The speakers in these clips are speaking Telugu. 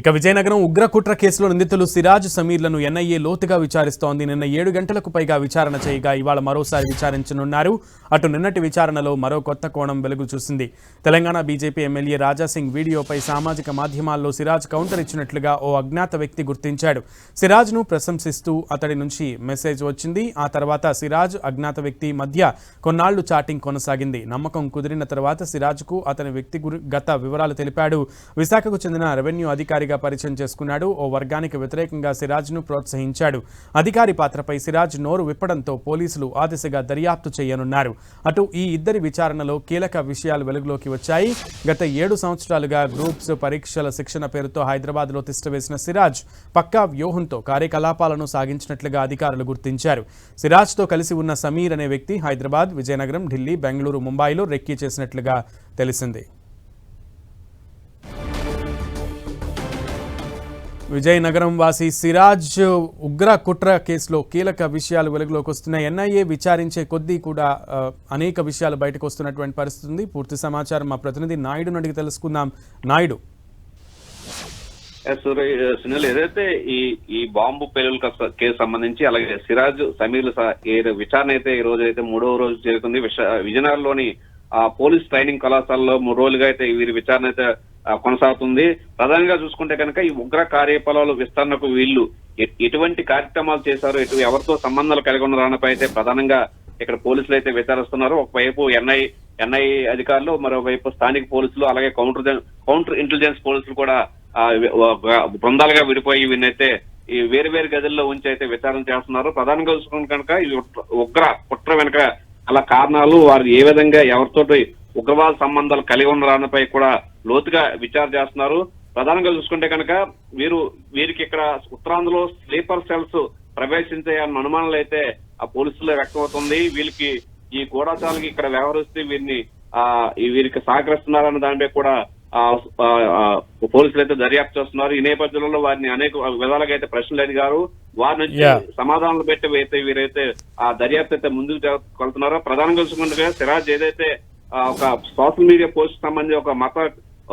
ఇక విజయనగరం ఉగ్రకుట్ర కేసులో నిందితులు సిరాజ్ సమీర్లను ఎన్ఐఏ లోతుగా విచారిస్తోంది. నిన్న ఏడు గంటలకు పైగా విచారణ చేయగా ఇవాళ మరోసారి విచారించనున్నారు. అటు నిన్నటి విచారణలో మరో కొత్త కోణం వెలుగు చూసింది. తెలంగాణ బీజేపీ ఎమ్మెల్యే రాజాసింగ్ వీడియోపై సామాజిక మాధ్యమాల్లో సిరాజ్ కౌంటర్ ఇచ్చినట్లుగా ఓ అజ్ఞాత వ్యక్తి గుర్తించాడు. సిరాజ్ను ప్రశంసిస్తూ అతడి నుంచి మెసేజ్ వచ్చింది. ఆ తర్వాత సిరాజ్ అజ్ఞాత వ్యక్తి మధ్య కొన్నాళ్ళు చాటింగ్ కొనసాగింది. నమ్మకం కుదిరిన తర్వాత సిరాజ్కు అతని వ్యక్తి గత వివరాలు తెలిపాడు. విశాఖకు చెందిన రెవెన్యూ అధికారి అధికారిగా పరిచయం చేసుకున్నాడు. ఓ వర్గానికి వ్యతిరేకంగా సిరాజ్ను ప్రోత్సహించాడు. అధికారి పాత్రపై సిరాజ్ నోరు విప్పడంతో పోలీసులు ఆ దిశగా దర్యాప్తు చేయనున్నారు. అటు ఈ ఇద్దరి విచారణలో కీలక విషయాలు వెలుగులోకి వచ్చాయి. గత ఏడు సంవత్సరాలుగా గ్రూప్స్ పరీక్షల శిక్షణ పేరుతో హైదరాబాద్లో తిష్టవేసిన సిరాజ్ పక్కా వ్యూహంతో కార్యకలాపాలను సాగించినట్లుగా అధికారులు గుర్తించారు. సిరాజ్తో కలిసి ఉన్న సమీర్ అనే వ్యక్తి హైదరాబాద్ విజయనగరం ఢిల్లీ బెంగళూరు ముంబైలో రెక్కీ చేసినట్లుగా తెలిసింది. విజయనగరం వాసి సిరాజ్ ఉగ్ర కుట్ర కేసులో కీలక విషయాలు వెలుగులోకి వస్తున్నాయి. ఎన్ఐఏ విచారించే కొద్దీ కూడా అనేక విషయాలు బయటకు వస్తున్నటువంటి పరిస్థితి ఉంది. పూర్తి సమాచారం మా ప్రతినిధి నాయుడు అడిగి తెలుసుకుందాం. నాయుడు. ఎస్ సునీల్ ఏదైతే ఈ ఈ బాంబు పేలుల కేసు సంబంధించి అలాగే సిరాజ్ సమీర్ విచారణ అయితే ఈ రోజు అయితే మూడవ రోజు జరుగుతుంది. విజయనగరంలోని ఆ పోలీస్ ట్రైనింగ్ కళాశాలలో మూడు రోజులుగా అయితే వీరి విచారణ అయితే కొనసాగుతుంది. ప్రధానంగా చూసుకుంటే కనుక ఈ ఉగ్ర కార్యకలాపాలు విస్తరణకు వీళ్ళు ఎటువంటి కార్యక్రమాలు చేశారు ఎటు ఎవరితో సంబంధాలు కలిగి ఉన్న అయితే ప్రధానంగా ఇక్కడ పోలీసులు అయితే విచారిస్తున్నారు. ఒకవైపు ఎన్ఐ ఎన్ఐ అధికారులు మరోవైపు స్థానిక పోలీసులు అలాగే కౌంటర్ కౌంటర్ ఇంటెలిజెన్స్ పోలీసులు కూడా బృందాలుగా విడిపోయి వీళ్ళైతే ఈ వేరు వేరు గదుల్లో ఉంచి అయితే విచారణ చేస్తున్నారు. ప్రధానంగా చూసుకుంటే కనుక ఈ ఉగ్ర కుట్ర వెనుక అలా కారణాలు వారు ఏ విధంగా ఎవరితోటి ఉగ్రవాద సంబంధాలు కలిగి ఉన్న దానిపై కూడా లోతుగా విచారణ చేస్తున్నారు. ప్రధానంగా చూసుకుంటే కనుక వీరు వీరికి ఇక్కడ ఉత్తరాంధ్రలో స్లీపర్ సెల్స్ ప్రవేశించే అన్న అనుమానాలు అయితే ఆ పోలీసుల్లో వ్యక్తమవుతుంది. వీళ్ళకి ఈ గూఢాచారులకి ఇక్కడ వ్యవహరిస్తే వీరిని ఆ వీరికి సహకరిస్తున్నారన్న దానిపై కూడా పోలీసులు అయితే దర్యాప్తు చేస్తున్నారు. ఈ నేపథ్యంలో వారిని అనేక విధాలుగా అయితే ప్రశ్నలు అడిగారు. వారి నుంచి. సమాధానాలు పెట్టి అయితే వీరైతే ఆ దర్యాప్తు అయితే ముందుకు వెళ్తున్నారో ప్రధానంగా చూసుకుంటే సిరాజ్ ఏదైతే ఒక సోషల్ మీడియా పోస్ట్ సంబంధించి ఒక మత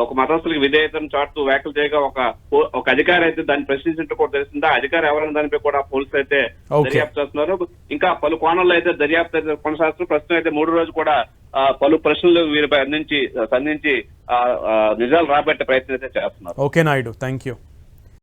ఒక మతస్థులకు విధేయతను చాటుతూ వ్యాఖ్యలు చేయగా ఒక ఒక అధికారి అయితే దాన్ని ప్రశ్నించినట్టు కూడా తెలిసింది ఆ అధికారి ఎవరైనా దానిపై కూడా పోలీసులు అయితే. దర్యాప్తు చేస్తున్నారు. ఇంకా పలు కోణాల్లో అయితే దర్యాప్తు అయితే కొనసాగుతున్నారు ప్రస్తుతం అయితే మూడు రోజు కూడా పలు ప్రశ్నలు వీరిపై అందించి సంధించి నిజాలు రాబట్టే ప్రయత్నం అయితే చేస్తున్నారు. ఓకే నాయుడు. Thank you